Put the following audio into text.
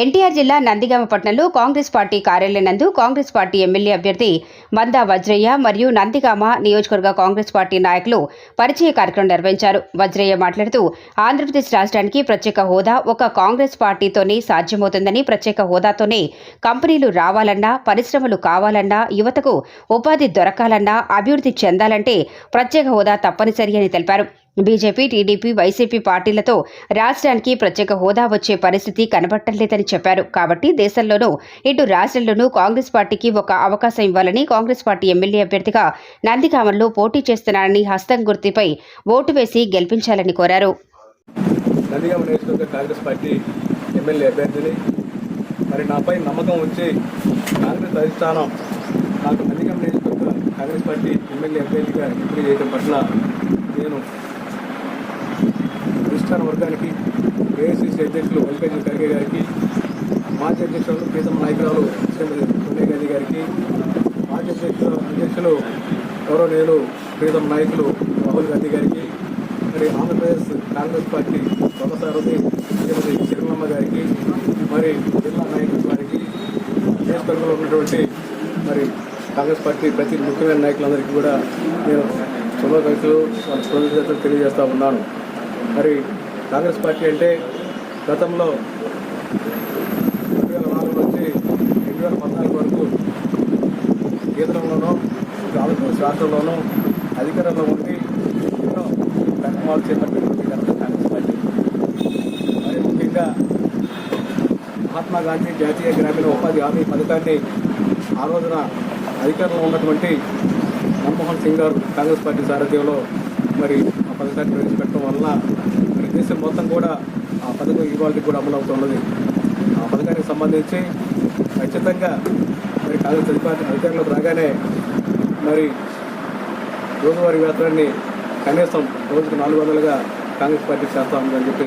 ఎన్టీఆర్ జిల్లా నందిగామ పట్టణంలో కాంగ్రెస్ పార్టీ కార్యాలయం నందు కాంగ్రెస్ పార్టీ ఎమ్మెల్యే అభ్యర్థి మందా వజ్రయ్య మరియు నందిగామ నియోజకవర్గ కాంగ్రెస్ పార్టీ నాయకులు పరిచయ కార్యక్రమం నిర్వహించారు. వజ్రయ్య మాట్లాడుతూ ఆంధ్రప్రదేశ్ రాష్ట్రానికి ప్రత్యేక హోదా ఒక కాంగ్రెస్ పార్టీతోనే సాధ్యమవుతుందని ప్రత్యేక హోదాతోనే కంపెనీలు రావాలన్నా పరిశ్రమలు కావాలన్నా యువతకు ఉపాధి దొరకాలన్నా అభివృద్ధి చెందాలంటే ప్రత్యేక హోదా తప్పనిసరి అని తెలిపారు. బీజేపీ టీడీపీ వైసీపీ పార్టీలతో రాష్ట్రానికి ప్రత్యేక హోదా వచ్చే పరిస్థితి కనబట్టలేదని చెప్పారు. కాబట్టి దేశంలోనూ ఇటు రాష్ట్రంలోనూ కాంగ్రెస్ పార్టీకి ఒక అవకాశం ఇవ్వాలని కాంగ్రెస్ పార్టీ ఎమ్మెల్యే అభ్యర్థిగా నందిగామంలో పోటీ చేస్తున్నానని హస్తం గుర్తిపై ఓటు వేసి గెలిపించాలని కోరారు. కాంగ్రెస్ పార్టీ ఎమ్మెల్యే అభ్యర్థిని మరి నాపై నమ్మకం ఉంచి కాంగ్రెస్ అధిష్టానం నాకు నందిగం నియోజకవర్గ కాంగ్రెస్ పార్టీ ఎమ్మెల్యే అభ్యర్థిగా ఎంపిక చేయడం పట్ల నేను అధిష్టాన వర్గానికి ఏఐసిసి అధ్యక్షులు మల్లికార్జున ఖర్గే గారికి మాజీ అధ్యక్షులు ప్రీతం నాయకురాలు శ్రీమతి సోనియా గాంధీ గారికి మాజీ అధ్యక్షులు అధ్యక్షులు గౌరవనీయులు ప్రీతం నాయకులు రాహుల్ గాంధీ గారికి మరి ఆంధ్రప్రదేశ్ కాంగ్రెస్ పార్టీ ప్రొఫెసర్ది శ్రీమతి చిరుమమ్మ గారికి మరి జిల్లా నాయకుల వారికి నియోజకవర్గంలో ఉన్నటువంటి మరి కాంగ్రెస్ పార్టీ ప్రతి ముఖ్యమైన నాయకులందరికీ కూడా నేను శుభాకాంక్షలు వాళ్ళ తెలియజేస్తా ఉన్నాను. మరి కాంగ్రెస్ పార్టీ అంటే గతంలో రెండు వేల నాలుగు నుంచి రెండు వేల పద్నాలుగు వరకు కేంద్రంలోనూ రాష్ట్రంలోనూ అధికారంలో ఉండి ఎన్నో కార్యక్రమాలు చేపట్టినటువంటి కాంగ్రెస్ పార్టీ. మరి ముఖ్యంగా మహాత్మా గాంధీ జాతీయ గ్రామీణ ఉపాధి హామీ పథకాన్ని ఆ రోజున అధికారంలో ఉన్నటువంటి మన్మోహన్ సింగ్ గారు కాంగ్రెస్ పార్టీ సారథ్యంలో మరి పథకాన్ని ప్రవేశపెట్టడం వలన మరి దేశం మొత్తం కూడా ఆ పథకం ఇవాళకి కూడా అమలు అవుతున్నది ఆ పథకానికి సంబంధించి ఖచ్చితంగా మరి కాంగ్రెస్ అధికార అధికారంలోకి రాగానే మరి రోజువారీ వేతనాన్ని కనీసం రోజుకు నాలుగు వందలుగా కాంగ్రెస్ పార్టీ చేస్తామని చెప్పి